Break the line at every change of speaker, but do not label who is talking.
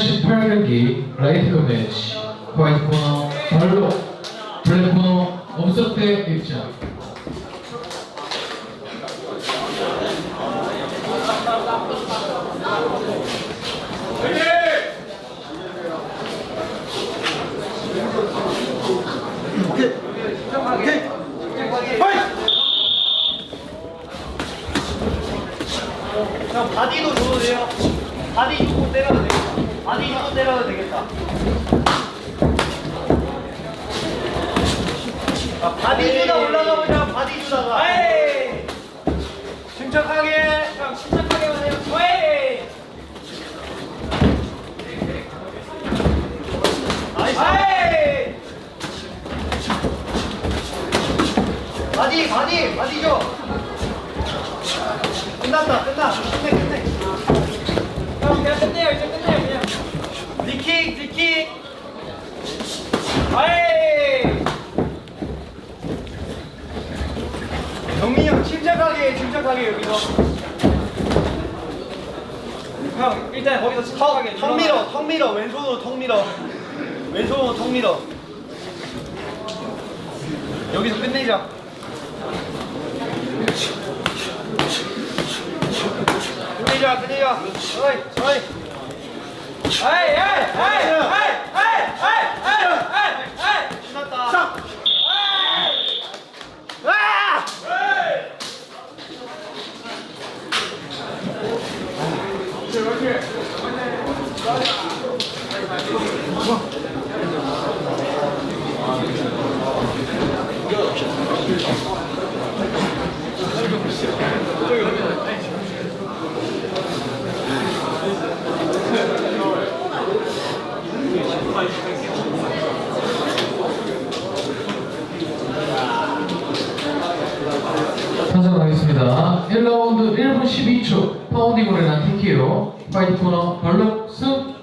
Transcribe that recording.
88경기 라이트급 매치 화이트 코너 발로 블랙 코너 엄석대 입장
형 바디도 줘도 돼요. 바디 주고 때려도 되겠다. 바디 주고 때려도 되겠다. 아, 바디 주다 올라가 보자. 바디 주다가. 침착하게. 형 침착하게만 해요. 에이! 나이스. 바디 바디 바디 줘. 끝났다 끝나 끝내 끝내 형 그냥 끝내요 이제 끝내요 그냥 디킥 디킥 아이 정민이 형 침착하게 침착하게 여기서. 형 일단 거기서 침착하게. 턱 밀어 턱 밀어. 왼손으로 턱 밀어. 왼손으로 턱 밀어. 여기서 끝내자. 끝내자 끝내자. 어이 어이. 에이 에이 에이 에이 에이 에이 신났다 아!
선정 하겠습니다. 1라운드 1분 12초 파운딩으로 인한 2kg, 그러니까 이거는 별로 쓱